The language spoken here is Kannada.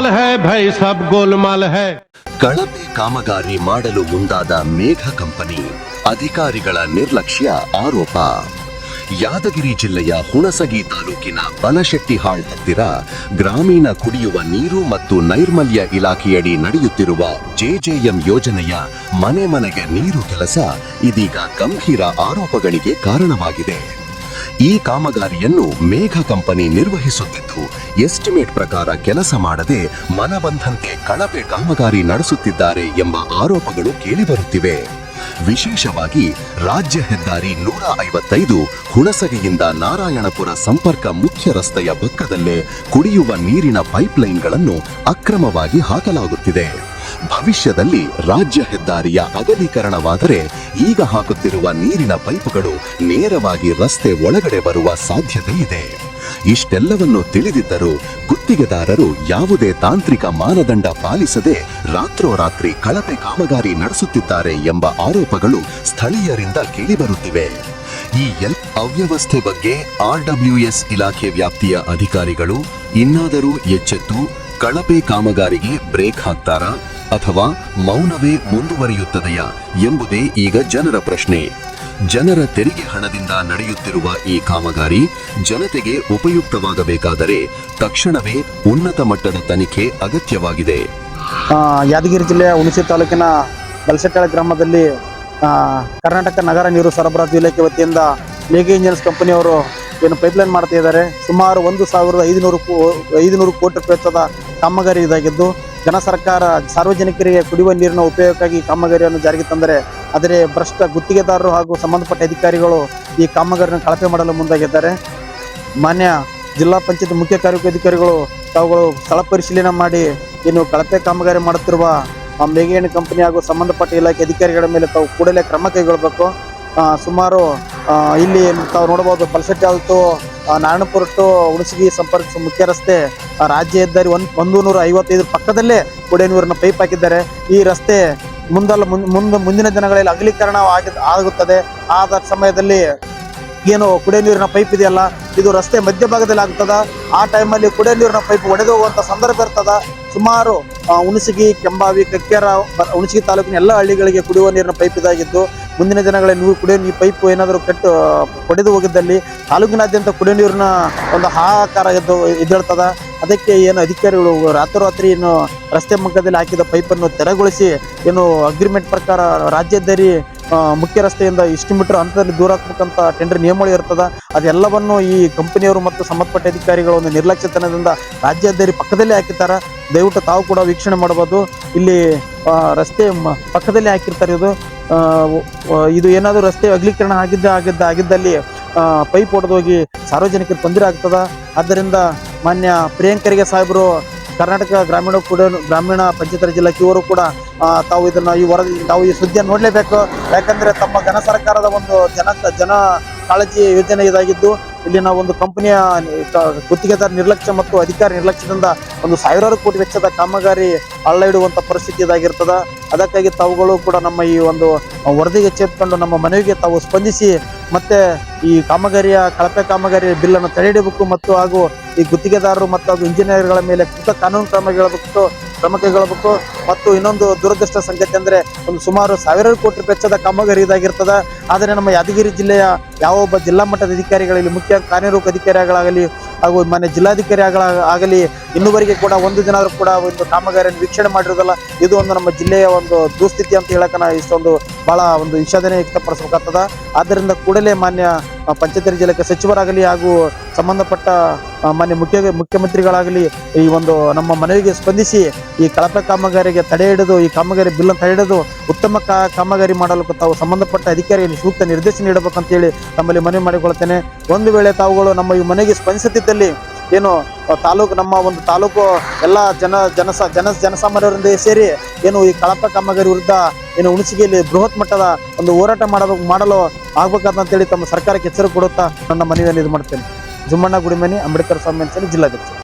गोलमाल है भाई सब गोलमाल है ಕಳಪೆ ಕಾಮಗಾರಿ ಮಾಡಲು ಮುಂದಾದ ಮೇಘ ಕಂಪನಿ ಅಧಿಕಾರಿಗಳ ನಿರ್ಲಕ್ಷ್ಯ ಆರೋಪ ಯಾದಗಿರಿ ಜಿಲ್ಲೆಯ ಹುಣಸಗಿ ತಾಲೂಕಿನ ಬನಶೆಟ್ಟಿಹಾಳ್ ಹತ್ತಿರ ಗ್ರಾಮೀಣ ಕುಡಿಯುವ ನೀರು ಮತ್ತು ನೈರ್ಮಲ್ಯ ಇಲಾಖೆಯಡಿ ನಡೆಯುತ್ತಿರುವ ಜೆಜೆಎಂ ಯೋಜನೆಯ ಮನೆ ಮನೆಗೆ ನೀರು ಕೆಲಸ ಇದೀಗ ಗಂಭೀರ ಆರೋಪಗಳಿಗೆ ಕಾರಣವಾಗಿದೆ ಈ ಕಾಮಗಾರಿಯನ್ನು ಮೇಘ ಕಂಪನಿ ನಿರ್ವಹಿಸುತ್ತಿದ್ದು, ಎಸ್ಟಿಮೇಟ್ ಪ್ರಕಾರ ಕೆಲಸ ಮಾಡದೆ ಮನಬಂದಂತೆ ಕಳಪೆ ಕಾಮಗಾರಿ ನಡೆಸುತ್ತಿದ್ದಾರೆ ಎಂಬ ಆರೋಪಗಳು ಕೇಳಿಬರುತ್ತಿವೆ. ವಿಶೇಷವಾಗಿ ರಾಜ್ಯ ಹೆದ್ದಾರಿ ನೂರ ಐವತ್ತೈದು ಹುಣಸಗಿಯಿಂದ ನಾರಾಯಣಪುರ ಸಂಪರ್ಕ ಮುಖ್ಯ ರಸ್ತೆಯ ಪಕ್ಕದಲ್ಲೇ ಕುಡಿಯುವ ನೀರಿನ ಪೈಪ್ಲೈನ್ಗಳನ್ನು ಅಕ್ರಮವಾಗಿ ಹಾಕಲಾಗುತ್ತಿದೆ. ಭವಿಷ್ಯದಲ್ಲಿ ರಾಜ್ಯ ಹೆದ್ದಾರಿಯ ಅಗಲೀಕರಣವಾದರೆ ಈಗ ಹಾಕುತ್ತಿರುವ ನೀರಿನ ಪೈಪುಗಳು ನೇರವಾಗಿ ರಸ್ತೆ ಒಳಗಡೆ ಬರುವ ಸಾಧ್ಯತೆ ಇದೆ. ಇಷ್ಟೆಲ್ಲವನ್ನು ತಿಳಿದಿದ್ದರೂ ಗುತ್ತಿಗೆದಾರರು ಯಾವುದೇ ತಾಂತ್ರಿಕ ಮಾನದಂಡ ಪಾಲಿಸದೆ ರಾತ್ರೋರಾತ್ರಿ ಕಳಪೆ ಕಾಮಗಾರಿ ನಡೆಸುತ್ತಿದ್ದಾರೆ ಎಂಬ ಆರೋಪಗಳು ಸ್ಥಳೀಯರಿಂದ ಕೇಳಿಬರುತ್ತಿವೆ. ಈ ಎಲ್ ಅವ್ಯವಸ್ಥೆ ಬಗ್ಗೆ ಆರ್ಡಬ್ಲ್ಯೂಎಸ್ ಇಲಾಖೆ ವ್ಯಾಪ್ತಿಯ ಅಧಿಕಾರಿಗಳು ಇನ್ನಾದರೂ ಎಚ್ಚೆತ್ತು ಕಳಪೆ ಕಾಮಗಾರಿಗೆ ಬ್ರೇಕ್ ಹಾಕ್ತಾರಾ ಅಥವಾ ಮೌನವೇ ಮುಂದುವರಿಯುತ್ತದೆಯಾ ಎಂಬುದೇ ಈಗ ಜನರ ಪ್ರಶ್ನೆ. ಜನರ ತೆರಿಗೆ ಹಣದಿಂದ ನಡೆಯುತ್ತಿರುವ ಈ ಕಾಮಗಾರಿ ಜನತೆಗೆ ಉಪಯುಕ್ತವಾಗಬೇಕಾದರೆ ತಕ್ಷಣವೇ ಉನ್ನತ ಮಟ್ಟದ ತನಿಖೆ ಅಗತ್ಯವಾಗಿದೆ. ಯಾದಗಿರಿ ಜಿಲ್ಲೆಯ ಹುಣಸೆ ತಾಲೂಕಿನ ಬಲಸೆಟ್ಟಾಳ ಗ್ರಾಮದಲ್ಲಿ ಕರ್ನಾಟಕ ನಗರ ನೀರು ಸರಬರಾಜು ಇಲಾಖೆ ವತಿಯಿಂದ ಮೇಘ ಇಂಜಿನಿಯರ್ಸ್ ಕಂಪನಿಯವರು ಏನು ಪೈಪ್ಲೈನ್ ಮಾಡ್ತಾ ಇದ್ದಾರೆ. ಸುಮಾರು ಒಂದು ಸಾವಿರದ ಐದುನೂರು ಐದುನೂರು ಕೋಟಿ ರೂಪಾಯಿ ವೆಚ್ಚದ ಕಾಮಗಾರಿ ಇದಾಗಿದ್ದು, ಜನ ಸರ್ಕಾರ ಸಾರ್ವಜನಿಕರಿಗೆ ಕುಡಿಯುವ ನೀರಿನ ಉಪಯೋಗಕ್ಕಾಗಿ ಕಾಮಗಾರಿಯನ್ನು ಜಾರಿಗೆ ತಂದರೆ, ಆದರೆ ಭ್ರಷ್ಟ ಗುತ್ತಿಗೆದಾರರು ಹಾಗೂ ಸಂಬಂಧಪಟ್ಟ ಅಧಿಕಾರಿಗಳು ಈ ಕಾಮಗಾರಿಯನ್ನು ಕಳಪೆ ಮಾಡಲು ಮುಂದಾಗಿದ್ದಾರೆ. ಮಾನ್ಯ ಜಿಲ್ಲಾ ಪಂಚಾಯತ್ ಮುಖ್ಯ ಕಾರ್ಯನಿರ್ವಹಣಾಧಿಕಾರಿಗಳು ತಾವುಗಳು ಸ್ಥಳ ಪರಿಶೀಲನೆ ಮಾಡಿ ಏನು ಕಳಪೆ ಕಾಮಗಾರಿ ಮಾಡುತ್ತಿರುವ ಮೇಘೇಣಿ ಕಂಪನಿ ಹಾಗೂ ಸಂಬಂಧಪಟ್ಟ ಇಲಾಖೆ ಅಧಿಕಾರಿಗಳ ಮೇಲೆ ತಾವು ಕೂಡಲೇ ಕ್ರಮ ಕೈಗೊಳ್ಳಬೇಕು. ಸುಮಾರು ಇಲ್ಲಿ ತಾವು ನೋಡಬಹುದು ಬಲಸಟ್ಟಿ ಆಲ್ತು ನಾರಾಯಣಪುರ ಟು ಹುಣಸಗಿ ಸಂಪರ್ಕಿಸುವ ಮುಖ್ಯ ರಸ್ತೆ ರಾಜ್ಯ ಹೆದ್ದಾರಿ ಒಂದು ಒಂದು ನೂರ ಐವತ್ತೈದರ ಪಕ್ಕದಲ್ಲೇ ಕುಡಿಯ ಪೈಪ್ ಹಾಕಿದ್ದಾರೆ. ಈ ರಸ್ತೆ ಮುಂದಲ್ಲ, ಮುಂದ್, ಮುಂದೆ, ಮುಂದಿನ ದಿನಗಳಲ್ಲಿ ಅಗಲೀಕರಣ ಆಗಿ, ಆಗುತ್ತದೆ. ಆದ ಸಮಯದಲ್ಲಿ ಏನು ಕುಡಿಯೋ ನೀರಿನ ಪೈಪ್ ಇದೆಯಲ್ಲ ಇದು ರಸ್ತೆ ಮಧ್ಯಭಾಗದಲ್ಲಿ ಆಗ್ತದ. ಆ ಟೈಮಲ್ಲಿ ಕುಡಿಯೋ ನೀರಿನ ಪೈಪ್ ಒಡೆದು ಹೋಗುವಂತ ಸಂದರ್ಭ ಇರ್ತದ. ಸುಮಾರು ಹುಣಸಗಿ ಕೆಂಬಾವಿ ಕಕ್ಕೇರ ಹುಣಸಗಿ ತಾಲೂಕಿನ ಎಲ್ಲ ಹಳ್ಳಿಗಳಿಗೆ ಕುಡಿಯುವ ನೀರಿನ ಪೈಪ್ ಇದಾಗಿದ್ದು ಮುಂದಿನ ದಿನಗಳಲ್ಲಿ ನೀವು ಕುಡಿಯೋ ನೀರು ಪೈಪ್ ಏನಾದರೂ ಕೆಟ್ಟು ಒಡೆದು ಹೋಗಿದ್ದಲ್ಲಿ ತಾಲೂಕಿನಾದ್ಯಂತ ಕುಡಿಯೋ ನೀರಿನ ಒಂದು ಹಾಹಾಕಾರ ಎದ್ದು ಎದ್ದೇಳ್ತದ. ಅದಕ್ಕೆ ಏನು ಅಧಿಕಾರಿಗಳು ರಾತ್ರೋರಾತ್ರಿ ಏನು ರಸ್ತೆ ಮಗ್ಗದಲ್ಲಿ ಹಾಕಿದ ಪೈಪನ್ನು ತೆರವುಗೊಳಿಸಿ ಏನು ಅಗ್ರಿಮೆಂಟ್ ಪ್ರಕಾರ ರಾಜ್ಯ ಹೆದ್ದಾರಿ ಆ, ಮುಖ್ಯ ರಸ್ತೆಯಿಂದ ಇಷ್ಟು ಮೀಟರ್ ಹಂತದಲ್ಲಿ ದೂರ ಹಾಕ್ಬೇಕಂತ ಟೆಂಡರ್ ನಿಯಮಾವಳಿ ಇರ್ತದ, ಅದೆಲ್ಲವನ್ನು ಈ ಕಂಪನಿಯವರು ಮತ್ತು ಸಂಬಂಧಪಟ್ಟ ಅಧಿಕಾರಿಗಳು ಒಂದು ನಿರ್ಲಕ್ಷ್ಯತನದಿಂದ ರಾಜ್ಯ ಪಕ್ಕದಲ್ಲೇ ಹಾಕಿರ್ತಾರ. ದಯವಿಟ್ಟು ತಾವು ಕೂಡ ವೀಕ್ಷಣೆ ಮಾಡಬಹುದು. ಇಲ್ಲಿ ರಸ್ತೆ ಪಕ್ಕದಲ್ಲೇ ಹಾಕಿರ್ತಾರೆ ಇದು. ಇದು ಏನಾದರೂ ರಸ್ತೆ ಅಗಲೀಕರಣ ಆಗಿದ್ದ ಆಗಿದ್ದ, ಆಗಿದ್ದಲ್ಲಿ ಪೈಪ್ ಹೊಡೆದೋಗಿ ಸಾರ್ವಜನಿಕರಿಗೆ ತೊಂದರೆ ಆಗ್ತದ. ಆದ್ದರಿಂದ ಮಾನ್ಯ ಪ್ರಿಯಾಂಕರಿಗೆ ಸಾಹೇಬರು ಕರ್ನಾಟಕ ಗ್ರಾಮೀಣ ಕೂಡ ಗ್ರಾಮೀಣ ಪಂಚಾಯತ್ ಇಲಾಖೆ ಇವರು ಕೂಡ ತಾವು ಇದನ್ನ ಈ ವರದಿ ತಾವು ಈ ಸುದ್ದಿಯನ್ನು ನೋಡಲೇಬೇಕು. ಯಾಕಂದ್ರೆ ತಮ್ಮ ಘನ ಸರ್ಕಾರದ ಒಂದು ಜನ ಜನ ಕಾಳಜಿ ಯೋಜನೆ ಇದಾಗಿದ್ದು ಇಲ್ಲಿನ ಒಂದು ಕಂಪನಿಯ ಗುತ್ತಿಗೆದಾರ ನಿರ್ಲಕ್ಷ್ಯ ಮತ್ತು ಅಧಿಕಾರ ನಿರ್ಲಕ್ಷ್ಯದಿಂದ ಒಂದು ಸಾವಿರಾರು ಕೋಟಿ ವೆಚ್ಚದ ಕಾಮಗಾರಿ ಹಳ್ಳ ಇಡುವಂತ ಪರಿಸ್ಥಿತಿ ಇದಾಗಿರ್ತದ. ಅದಕ್ಕಾಗಿ ತಾವುಗಳು ಕೂಡ ನಮ್ಮ ಈ ಒಂದು ವರದಿಗೆ ಚೇತ್ಕೊಂಡು ನಮ್ಮ ಮನವಿಗೆ ತಾವು ಸ್ಪಂದಿಸಿ ಮತ್ತೆ ಈ ಕಾಮಗಾರಿಯ, ಕಳಪೆ ಕಾಮಗಾರಿ ಬಿಲ್ಲನ್ನು ತಡೆಹಿಡಬೇಕು ಮತ್ತು ಹಾಗೂ ಈ ಗುತ್ತಿಗೆದಾರರು ಮತ್ತು ಹಾಗೂ ಇಂಜಿನಿಯರ್ಗಳ ಮೇಲೆ ಕೃತ ಕಾನೂನು ಕ್ರಮಗೊಳ್ಳಬೇಕು ಕ್ರಮ ಕೈಗೊಳ್ಳಬೇಕು. ಮತ್ತು ಇನ್ನೊಂದು ದುರದೃಷ್ಟ ಸಂಗತಿ ಅಂದರೆ ಒಂದು ಸುಮಾರು ಸಾವಿರಾರು ಕೋಟಿ ರೂಪಾಯಿ ವೆಚ್ಚದ ಕಾಮಗಾರಿ ಇದಾಗಿರ್ತದೆ. ಆದರೆ ನಮ್ಮ ಯಾದಗಿರಿ ಜಿಲ್ಲೆಯ ಯಾವ ಒಬ್ಬ ಜಿಲ್ಲಾ ಮಟ್ಟದ ಅಧಿಕಾರಿಗಳಲ್ಲಿ, ಮುಖ್ಯ ಕಾರ್ಯರೂಪ ಅಧಿಕಾರಿಗಳಾಗಲಿ ಹಾಗೂ ಮನೆ ಜಿಲ್ಲಾಧಿಕಾರಿ ಆಗಲ- ಇನ್ನುವರೆಗೆ ಕೂಡ ಒಂದು ದಿನ ಕೂಡ ಒಂದು ಕಾಮಗಾರಿಯನ್ನು ವೀಕ್ಷಣೆ ಮಾಡಿರೋದಲ್ಲ ಇದು ಒಂದು ನಮ್ಮ ಜಿಲ್ಲೆಯ ಒಂದು ದುಸ್ಥಿತಿ ಅಂತ ಹೇಳಕ್ಕೆ ನಾ ಇಷ್ಟೊಂದು ಭಾಳ ಒಂದು ವಿಷಾದನೆ ವ್ಯಕ್ತಪಡಿಸಬೇಕಾಗ್ತದ. ಆದ್ದರಿಂದ ಕೂಡಲೇ ಮಾನ್ಯ ರಾಜ್ ಇಲಾಖೆ ಸಚಿವರಾಗಲಿ ಹಾಗೂ ಸಂಬಂಧಪಟ್ಟ ಮನೆ ಮಾನ್ಯ ಮುಖ್ಯ, ಮುಖ್ಯಮಂತ್ರಿಗಳಾಗಲಿ ಈ ಒಂದು ನಮ್ಮ ಮನವಿಗೆ ಸ್ಪಂದಿಸಿ ಈ ಕಳಪೆ ಕಾಮಗಾರಿಗೆ ತಡೆ ಹಿಡಿದು, ಈ ಕಾಮಗಾರಿ ಬಿಲ್ ತಡೆ ಹಿಡಿದು ಉತ್ತಮ ಕಾಮಗಾರಿ ಮಾಡಲು ತಾವು ಸಂಬಂಧಪಟ್ಟ ಅಧಿಕಾರಿಗಳಿಗೆ ಸೂಕ್ತ ನಿರ್ದೇಶನ ನೀಡಬೇಕಂತೇಳಿ ತಮ್ಮಲ್ಲಿ ಮನವಿ ಮಾಡಿಕೊಳ್ತೇನೆ. ಒಂದು ವೇಳೆ ತಾವುಗಳು ನಮ್ಮ ಈ ಮನೆಗೆ ಸ್ಪಂದಿಸುತ್ತಿದ್ದಲ್ಲಿ ಏನು ತಾಲೂಕು, ನಮ್ಮ ಒಂದು ತಾಲೂಕು, ಎಲ್ಲ ಜನ, ಜನಸ, ಜನ ಜನಸಾಮಾನ್ಯರಿಂದ ಸೇರಿ ಏನು ಈ ಕಳಪೆ ಕಾಮಗಾರಿ ವಿರುದ್ಧ ಏನು ಹುಣಸಿಗೆಯಲ್ಲಿ ಬೃಹತ್ ಮಟ್ಟದ ಒಂದು ಹೋರಾಟ ಮಾಡಬೇಕು, ಮಾಡಲು ಆಗ್ಬೇಕಂತೇಳಿ ತಮ್ಮ ಸರ್ಕಾರಕ್ಕೆ ಎಚ್ಚರಿಕೆ ಕೊಡುತ್ತಾ ನನ್ನ ಮನವಿಯನ್ನು ಇದು ಮಾಡ್ತೇನೆ. ಜುಮ್ಮಣ್ಣ ಗುಡಿಮನಿ, ಅಂಬೇಡ್ಕರ್ ಸ್ವಾಮಿ ಅಂತೇಳಿ ಜಿಲ್ಲಾಧ್ಯಕ್ಷ